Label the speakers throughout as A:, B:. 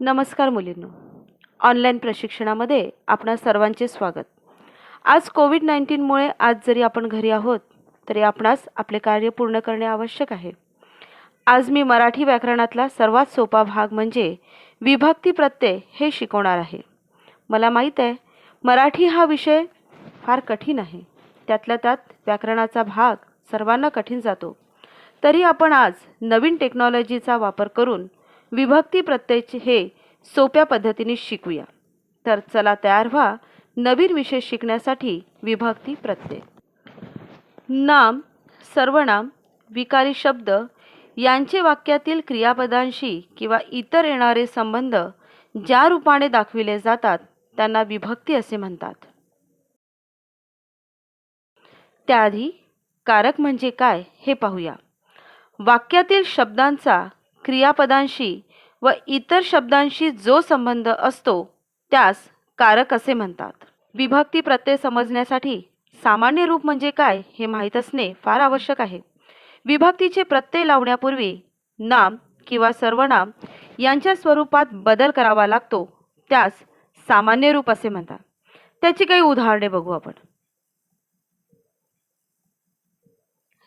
A: नमस्कार मुलींनो. ऑनलाईन प्रशिक्षणामध्ये आपणा सर्वांचे स्वागत. आज कोविड नाईन्टीनमुळे आज जरी आपण घरी आहोत तरी आपणास आपले कार्य पूर्ण करणे आवश्यक आहे. आज मी मराठी व्याकरणातला सर्वात सोपा भाग म्हणजे विभक्ती प्रत्यय हे शिकवणार आहे. मला माहीत आहे मराठी हा विषय फार कठीण आहे. त्यातल्या त्यात व्याकरणाचा भाग सर्वांना कठीण जातो. तरी आपण आज नवीन टेक्नॉलॉजीचा वापर करून विभक्ती प्रत्यय हे सोप्या पद्धतीने शिकूया. तर चला तयार व्हा नवीन विषय शिकण्यासाठी विभक्ती प्रत्यय. नाम सर्वनाम विकारी शब्द यांचे वाक्यातील क्रियापदांशी किंवा इतर येणारे संबंध ज्या रूपाने दाखविले जातात त्यांना विभक्ती असे म्हणतात. त्याआधी कारक म्हणजे काय हे पाहूया. वाक्यातील शब्दांचा क्रियापदांशी व इतर शब्दांशी जो संबंध असतो त्यास कारक असे म्हणतात. विभक्ती प्रत्यय समजण्यासाठी सामान्य रूप म्हणजे काय हे माहीत असणे फार आवश्यक आहे. विभक्तीचे प्रत्यय लावण्यापूर्वी नाम किंवा सर्वनाम यांच्या स्वरूपात बदल करावा लागतो त्यास सामान्य रूप असे म्हणतात. त्याची काही उदाहरणे बघू आपण.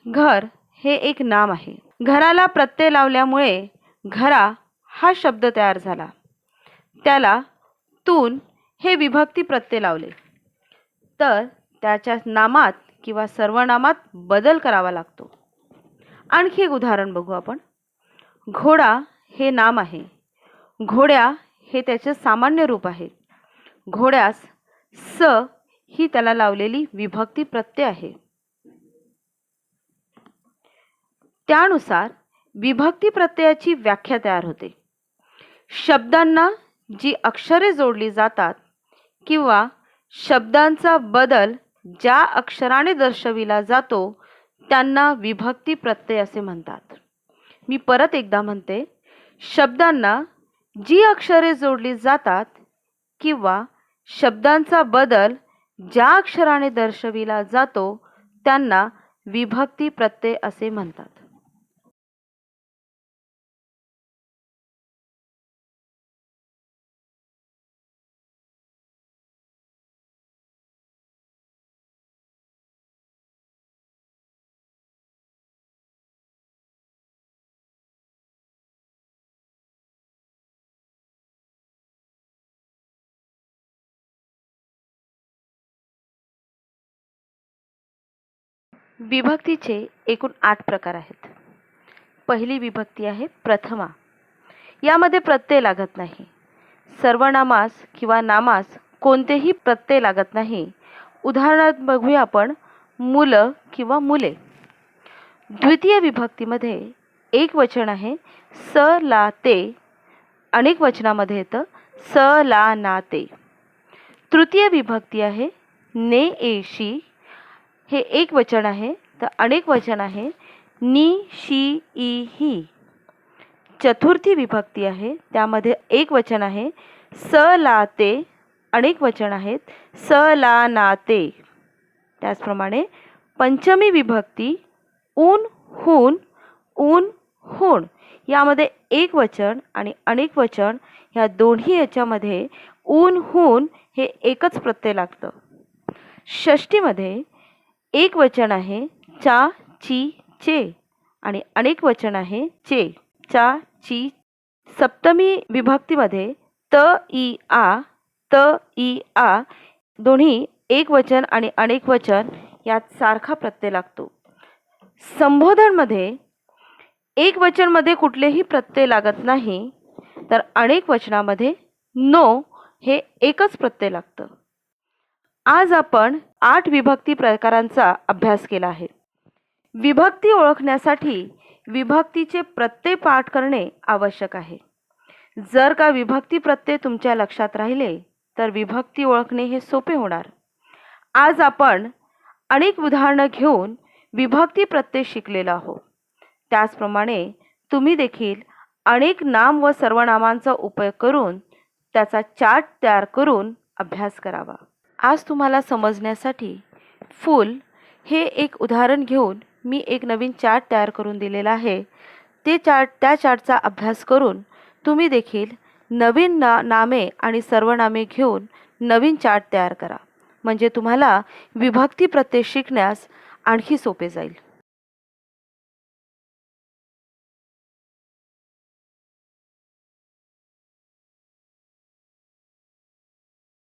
A: घर हे एक नाम आहे. घराला प्रत्यय लावल्यामुळे घरा हा शब्द तयार झाला. त्याला तून हे विभक्ती प्रत्यय लावले. तर त्याच्या नामात किंवा सर्वनामात बदल करावा लागतो. आणखी एक उदाहरण बघू आपण. घोडा हे नाम आहे. घोड्या हे त्याचे सामान्य रूप आहे. घोड्यास स ही त्याला लावलेली विभक्ती प्रत्यय आहे. त्यानुसार विभक्ती प्रत्ययाची व्याख्या तयार होते. शब्दांना जी अक्षरे जोडली जातात किंवा शब्दांचा बदल ज्या अक्षराने दर्शविला जातो त्यांना विभक्ती प्रत्यय असे म्हणतात. मी परत एकदा म्हणते शब्दांना जी अक्षरे जोडली जातात किंवा शब्दांचा बदल ज्या अक्षराने दर्शविला जातो त्यांना विभक्ती प्रत्यय असे म्हणतात. विभक्तीचे एकूण आठ प्रकार आहेत. पहिली विभक्ती आहे प्रथमा. यामध्ये प्रत्यय लागत नाही. सर्वनामास किंवा नामास कोणतेही प्रत्यय लागत नाही. उदाहरणार्थ बघूया आपण मुलं किंवा मुले. द्वितीय विभक्तीमध्ये एक वचन आहे स ला ते. अनेक वचनामध्ये येतं स ला ना ते. तृतीय विभक्ती आहे ने एशी हे एक वचन आहे तर अनेक वचन आहे. नि शी ई ही. चतुर्थी विभक्ती आहे. त्यामध्ये एक वचन आहे. स ला ते. अनेक वचन आहेत. स ला ना ते. त्याचप्रमाणे पंचमी विभक्ती ऊन हून ऊन हुण यामध्ये एक वचन आणि अनेक वचन ह्या दोन्ही याच्यामध्ये ऊन हून हे एकच प्रत्यय लागतं. षष्टीमध्ये एक वचन आहे चा ची चे. आणि अनेक वचन आहे चे. चा ची सप्तमी विभक्तीमध्ये त ई आ त ई आ दोन्ही एक वचन आणि अनेक वचन यात सारखा प्रत्यय लागतो. संबोधनमध्ये एक वचनमध्ये कुठलेही प्रत्यय लागत नाही तर अनेक वचनामध्ये नो हे एकच प्रत्यय लागतं. आज आपण आठ विभक्ती प्रकारांचा अभ्यास केला आहे. विभक्ती ओळखण्यासाठी विभक्तीचे प्रत्यय पाठ करणे आवश्यक आहे. जर का विभक्ती प्रत्यय तुमच्या लक्षात राहिले तर विभक्ती ओळखणे हे सोपे होणार. आज आपण अनेक उदाहरणं घेऊन विभक्ती प्रत्यय शिकलेलो आहोत. त्याचप्रमाणे तुम्ही देखील अनेक नाम व सर्वनामांचा उपयोग करून त्याचा चार्ट तयार करून अभ्यास करावा. आज तुम्हाला समजण्यासाठी फूल हे एक उदाहरण घेऊन मी एक नवीन चार्ट तयार करून दिलेला आहे. ते चार्ट त्या चार्टचा अभ्यास करून तुम्ही देखील नवीन ना नामे आणि सर्वनामे घेऊन नवीन चार्ट तयार करा. म्हणजे तुम्हाला विभक्ती प्रत्यय शिकण्यास आणखी सोपे जाईल.